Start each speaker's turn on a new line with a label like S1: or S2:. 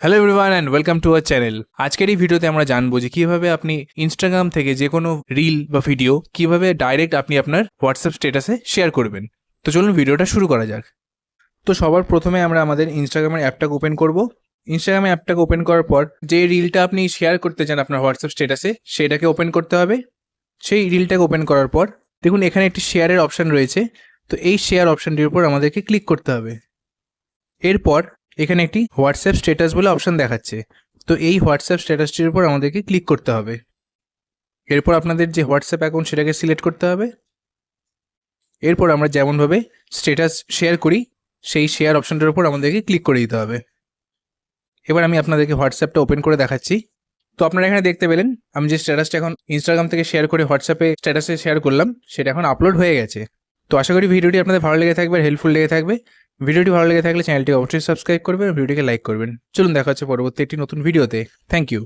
S1: Hello everyone and welcome to our channel আজকের এই ভিডিওতে আমরা জানব যে কীভাবে আপনি ইনস্টাগ্রাম থেকে যে কোনো রিল বা ভিডিও কীভাবে ডাইরেক্ট আপনি আপনার হোয়াটসঅ্যাপ স্ট্যাটাসে শেয়ার করবেন। তো চলুন ভিডিওটা শুরু করা যাক। তো সবার প্রথমে আমরা আমাদের ইনস্টাগ্রামের অ্যাপটাকে ওপেন করব। ইনস্টাগ্রামে অ্যাপটাকে ওপেন করার পর যে রিলটা আপনি শেয়ার করতে চান আপনার হোয়াটসঅ্যাপ স্ট্যাটাসে সেটাকে ওপেন করতে হবে। সেই রিলটাকে ওপেন করার পর দেখুন এখানে একটি শেয়ারের অপশান রয়েছে। তো এই শেয়ার অপশানটির উপর আমাদেরকে ক্লিক করতে হবে। এরপর এখানে একটি হোয়াটসঅ্যাপ স্ট্যাটাস বলে অপশন দেখাচ্ছে। তো এই হোয়াটসঅ্যাপ স্ট্যাটাসটির উপর আমাদেরকে ক্লিক করতে হবে। এরপর আপনাদের যে হোয়াটসঅ্যাপ অ্যাকাউন্ট সেটাকে সিলেক্ট করতে হবে। এরপর আমরা যেমনভাবে স্ট্যাটাস শেয়ার করি, সেই শেয়ার অপশনটার উপর আমাদেরকে ক্লিক করে দিতে হবে। এবার আমি আপনাদেরকে হোয়াটসঅ্যাপটা ওপেন করে দেখাচ্ছি। তো আপনারা এখানে দেখতে পেলেন, আমি যে স্ট্যাটাসটা এখন ইনস্টাগ্রাম থেকে শেয়ার করে হোয়াটসঅ্যাপে স্ট্যাটাসে শেয়ার করলাম, সেটা এখন আপলোড হয়ে গেছে। তো আশা করি ভিডিওটি আপনাদের ভালো লেগে থাকবে, হেল্পফুল লেগে থাকবে। ভিডিওটি ভালো লেগে থাকলে চ্যানেলটি অবশ্যই সাবস্ক্রাইব করবেন, ভিডিওটিকে লাইক করবেন। চলুন দেখা হচ্ছে পরবর্তী একটি নতুন ভিডিওতে। Thank you